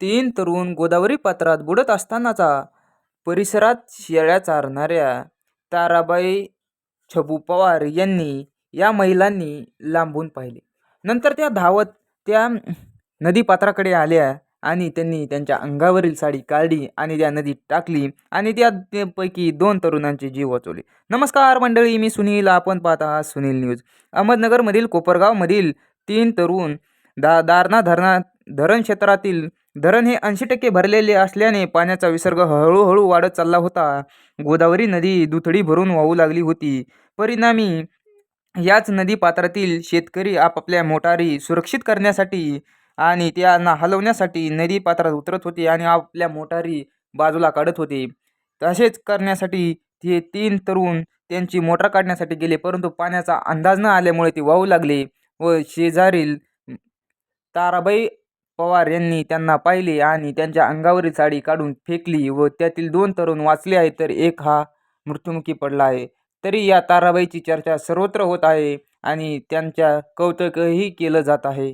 तीन तरुण गोदावरी पात्रात बुडत असतानाचा परिसरात शेळ्या चारणाऱ्या ताराबाई छबू पवार यांनी या महिलांनी लांबून पाहिले. नंतर त्या धावत त्या नदीपात्राकडे आल्या आणि त्यांनी त्यांच्या अंगावरील साडी काढली आणि त्या नदीत टाकली आणि त्या त्यापैकी दोन तरुणांचे जीव वाचवले. नमस्कार मंडळी मी सुनील. आपण पाहत आहात सुनील न्यूज. अहमदनगरमधील कोपरगावमधील तीन तरुण दा दारणा धरणा धरण क्षेत्रातील धरण हे ऐंशी टक्के भरलेले असल्याने पाण्याचा विसर्ग हळूहळू वाढत चालला होता. गोदावरी नदी दुथडी भरून वाहू लागली होती. परिणामी याच नदीपात्रातील शेतकरी आपापल्या मोटारी सुरक्षित करण्यासाठी आणि त्यांना हलवण्यासाठी नदी पात्रात उतरत होते आणि आपल्या मोटारी बाजूला काढत होते. तसेच करण्यासाठी ते तीन तरुण त्यांची मोटार काढण्यासाठी गेले परंतु पाण्याचा अंदाज न आल्यामुळे ते वाहू लागले व शेजारील ताराबाई पवार यांनी त्यांना पाहिले आणि त्यांच्या अंगावरील साडी काढून फेकली व त्यातील दोन तरुण वाचले आहेत तर एक हा मृत्युमुखी पडला आहे. तरी या ताराबाईची चर्चा सर्वत्र होत आहे आणि त्यांच्या कौतुकही केलं जात आहे.